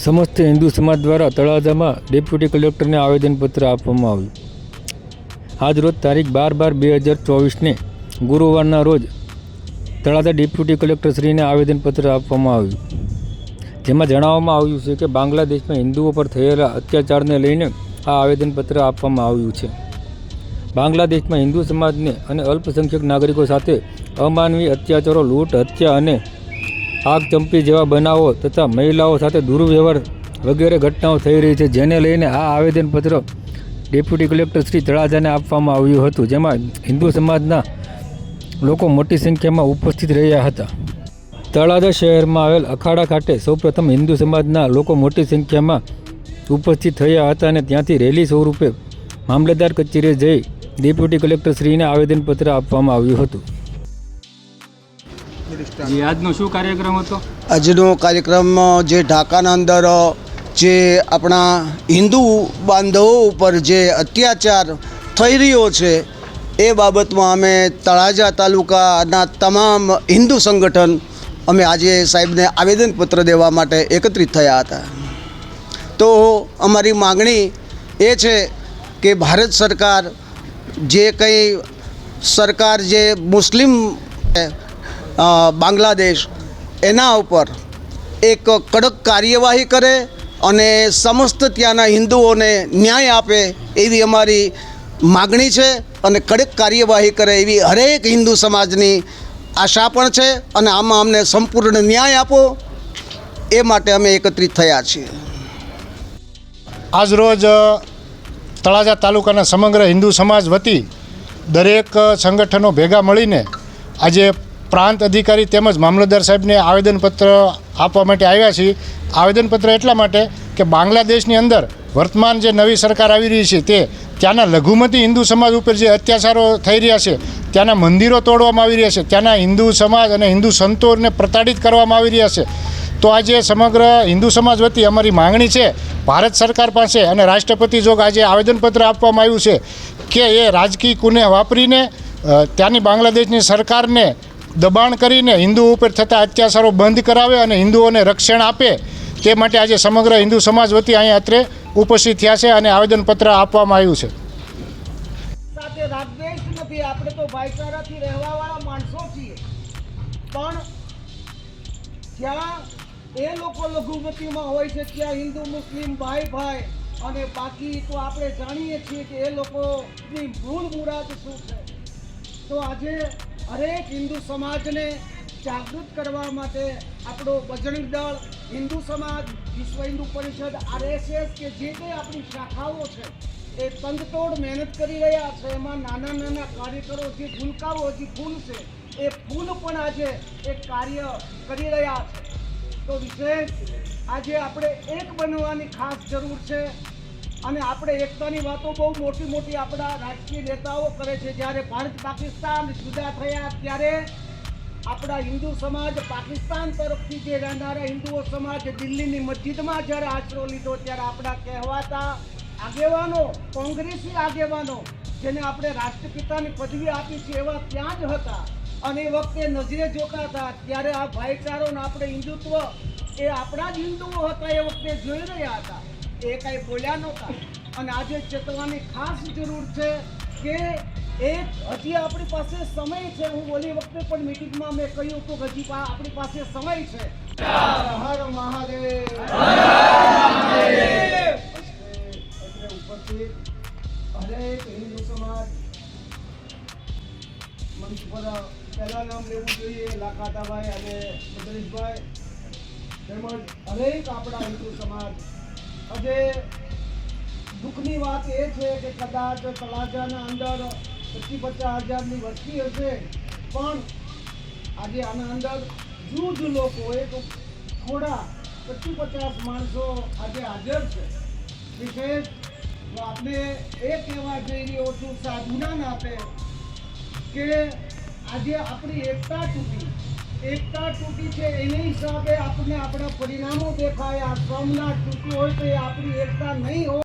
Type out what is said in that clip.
સમસ્ત હિન્દુ સમાજ દ્વારા તળાજામાં ડેપ્યુટી કલેક્ટરને આવેદનપત્ર આપવામાં આવ્યું. આજરોજ તારીખ બાર બાર બે હજાર ચોવીસને ગુરુવારના રોજ તળાજા ડેપ્યુટી કલેક્ટરશ્રીને આવેદનપત્ર આપવામાં આવ્યું. જેમાં જણાવવામાં આવ્યું છે કે બાંગ્લાદેશમાં હિન્દુઓ પર થયેલા અત્યાચારને લઈને આ આવેદનપત્ર આપવામાં આવ્યું છે. બાંગ્લાદેશમાં હિન્દુ સમાજને અને અલ્પસંખ્યક નાગરિકો સાથે અમાનવીય અત્યાચારો, લૂંટ, હત્યા અને આગચંપી જેવા બનાવો તથા મહિલાઓ સાથે દુર્વ્યવહાર વગેરે ઘટનાઓ થઈ રહી છે, જેને લઈને આ આવેદનપત્ર ડેપ્યુટી કલેક્ટર શ્રી તળાજાને આપવામાં આવ્યું હતું, જેમાં હિન્દુ સમાજના લોકો મોટી સંખ્યામાં ઉપસ્થિત રહ્યા હતા. તળાજા શહેરમાં આવેલ અખાડા ખાતે સૌપ્રથમ હિન્દુ સમાજના લોકો મોટી સંખ્યામાં ઉપસ્થિત થયા હતા અને ત્યાંથી રેલી સ્વરૂપે મામલતદાર કચેરીએ જઈ ડેપ્યુટી કલેક્ટરશ્રીને આવેદનપત્ર આપવામાં આવ્યું હતું. આજનો શું આજનો કાર્યક્રમ જે ઢાકાના અંદર જે આપણા હિન્દુ બાંધવો ઉપર જે અત્યાચાર થઈ રહ્યો છે, એ બાબતમાં અમે તળાજા તાલુકાના તમામ હિન્દુ સંગઠન અમે આજે સાહેબને આવેદનપત્ર દેવા માટે એકત્રિત થયા હતા. તો અમારી માગણી એ છે કે ભારત સરકાર જે કંઈ સરકાર જે મુસ્લિમ બાંગ્લાદેશ, એના ઉપર એક કડક કાર્યવાહી કરે અને સમસ્ત ત્યાંના હિન્દુઓને ન્યાય આપે એવી અમારી માગણી છે અને કડક કાર્યવાહી કરે એવી હરેક હિન્દુ સમાજની આશા પણ છે અને આમાં અમને સંપૂર્ણ ન્યાય આપો. એ માટે અમે એકત્રિત થયા છીએ. આજરોજ તળાજા તાલુકાના સમગ્ર હિન્દુ સમાજ વતી દરેક સંગઠનો ભેગા મળીને આજે પ્રાંત અધિકારી તેમજ મામલતદાર સાહેબને આવેદનપત્ર આપવા માટે આવ્યા છીએ. આવેદનપત્ર એટલા માટે કે બાંગ્લાદેશની અંદર વર્તમાન જે નવી સરકાર આવી રહી છે તે ત્યાંના લઘુમતી હિન્દુ સમાજ ઉપર જે અત્યાચારો થઈ રહ્યા છે, ત્યાંના મંદિરો તોડવામાં આવી રહ્યા છે, ત્યાંના હિન્દુ સમાજ અને હિન્દુ સંતોને પ્રતાડિત કરવામાં આવી રહ્યા છે. તો આજે સમગ્ર હિન્દુ સમાજ વતી અમારી માંગણી છે, ભારત સરકાર પાસે અને રાષ્ટ્રપતિ જોગ આજે આવેદનપત્ર આપવામાં આવ્યું છે કે એ રાજકીય કુને વાપરીને ત્યાંની બાંગ્લાદેશની સરકારને દબાણ કરીને હિન્દુ ઉપર થતા અત્યાચારો બંધ કરાવે અને હિન્દુઓને રક્ષણ આપે, તે માટે આજે સમગ્ર હિન્દુ સમાજ વતી અહીંયા અત્રે ઉપસ્થિત થયા છે અને આવેદનપત્ર આપવામાં આવ્યું છે. એ લોકો લઘુમતીમાં હોય છે, ત્યાં હિન્દુ, મુસ્લિમ, ભાઈ ભાઈ અને બાકી તો આપણે જાણીએ છીએ કે એ લોકોની મૂળ મુરાદ શું છે. તો આજે હરેક હિન્દુ સમાજને જાગૃત કરવા માટે આપણો બજરંગ દળ, હિન્દુ સમાજ, વિશ્વ હિન્દુ પરિષદ, આરએસએસ કે જે કંઈ આપણી શાખાઓ છે, એ તંગતોડ મહેનત કરી રહ્યા છે. એમાં નાના નાના કાર્યકરો જે ભૂલકાઓ હજી ફૂલ છે, એ ફૂલ પણ આજે એક કાર્ય કરી રહ્યા છે. તો વિશેષ આજે આપણે એક બનવાની ખાસ જરૂર છે. અને આપણે એકતાની વાતો બહુ મોટી મોટી આપણા રાજકીય નેતાઓ કરે છે. જ્યારે ભારત પાકિસ્તાન જુદા થયા ત્યારે આપણા હિન્દુ સમાજ પાકિસ્તાન તરફથી જે રહેનારા હિન્દુઓ સમાજ દિલ્હીની મસ્જિદમાં જ્યારે આશરો લીધો ત્યારે આપણા કહેવાતા આગેવાનો, કોંગ્રેસી આગેવાનો, જેને આપણે રાષ્ટ્રપિતાની પદવી આપી છે એવા ત્યાં જ હતા. અને એ વખતે નજરે જોતા ત્યારે આ ભાઈચારોને આપણે હિન્દુત્વ એ આપણા જ હિન્દુઓ હતા એ વખતે જોઈ રહ્યા હતા. એ કાંઈ બોલ્યા નહોતા અને આજે ચેતવાની ખાસ જરૂર છે કે એક હજી આપણી પાસે સમય છે. હું બોલી વખતે પણ મિટિંગમાં મેં કહ્યું હતું હજી આપણી પાસે સમય છે. હર મહાદેવ. ઉપસ્થિત હરેક હિન્દુ સમાજ મંચ પહેલા નામ લેવું જોઈએ. લાખાતાભાઈ અને બદરીશભાઈ તેમજ હરેક આપણા હિન્દુ સમાજ. આજે દુઃખની વાત એ છે કે કદાચ તળાજાના અંદર પચી પચાસ હજારની વસ્તી હશે, પણ આજે આના અંદર જૂથ લોકો એક થોડા પચી પચાસ માણસો આજે હાજર છે. વિશેષ આપણે એ કહેવા જઈ રહ્યો છું સાધુના નાતે કે આજે આપણી એકતા તૂટી એકતા તૂટી છે, એની હિસાબે આપણને આપણા પરિણામો દેખાયા. સોમનાથ તૂટી હોય તો એ આપણી એકતા નહીં હોય.